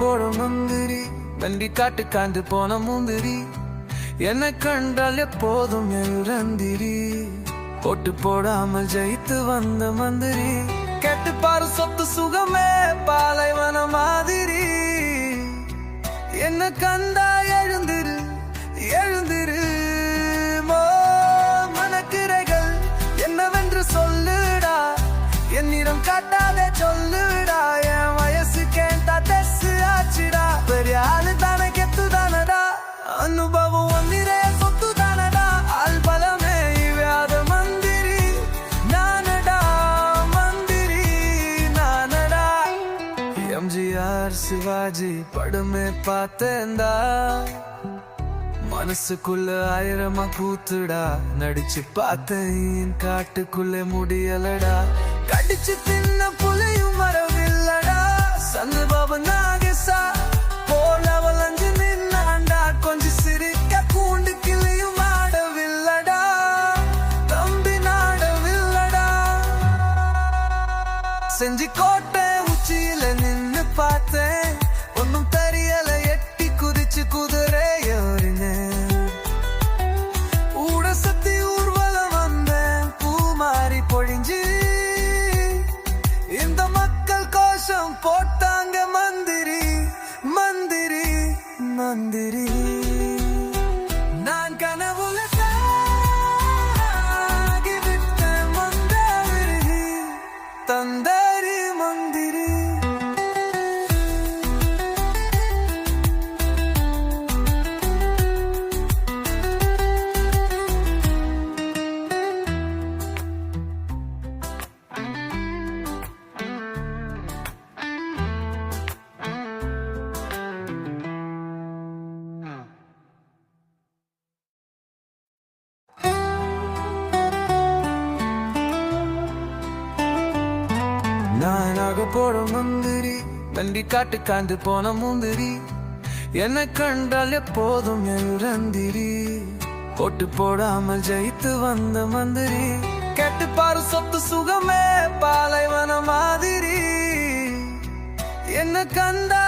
போற முந்திரி. வண்டி காட்டு காண்டு போன முந்திரி என்னை கண்டால் எப்போதும் எழுந்திரி. போட்டு போடாமல் ஜெயித்து வந்த மந்திரி. கேட்டு பாரு சொத்து சுகமே பாலைவன மாதிரி. என்ன கண்டாய் எம்ஜிஆர் சிவாஜி படமே பார்த்தேன்டா. மனசுக்குள்ள ஆயிரமா கூத்துடா நடிச்சு பார்த்தேன் காட்டுக்குள்ள முடியலடா. கடிச்சு தின்ன புலியும் வரவில்லடா. சந்து பாபு நாகேசா போல வளைஞ்சு நின்னாண்டா. கொஞ்சம் சிரிக்க கூண்டு கிளியும் ஆடவில்லடா. தம்பி நாடவில்லடா. செஞ்சுக்கோ நானாக போட மந்திரி. வண்டி காட்டு காந்து போன முந்திரி. என்னை கண்டால் எப்போதும் எழுந்திரி. போட்டு போடாமல் ஜெயித்து வந்த மந்திரி. கேட்டு பாரு சொத்து சுகமே பாலைவன மாதிரி. என்ன கண்டா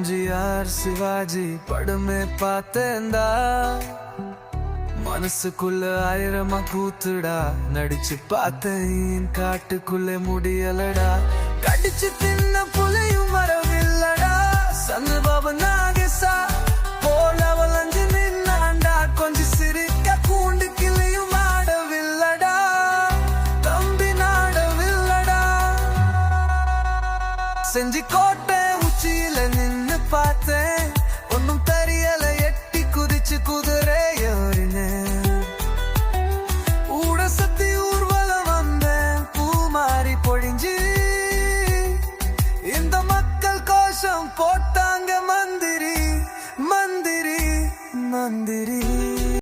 எம்ஜிஆர் சிவாஜி படமே பார்த்தேன்டா. மனசுக்குள்ள ஆயிரமா கூத்துடா. நடிச்சு பார்த்தேன் காட்டுக்குள்ள முடியலடா. கடிச்சு தின்ன புலியும் வரவில்லடா. சந்து பாபு நாகேசா போல வளைஞ்சு நின்னாண்டா. கொஞ்சம் சிரிக்க கூண்டு கிளியும் ஆடவில்லடா. தம்பி நாடவில்லடா. செஞ்சு கோட்டை உச்சியில நின்று பார்த்தேன். ஒன்னும் தெரியல எட்டி குதிச்சு குதிரை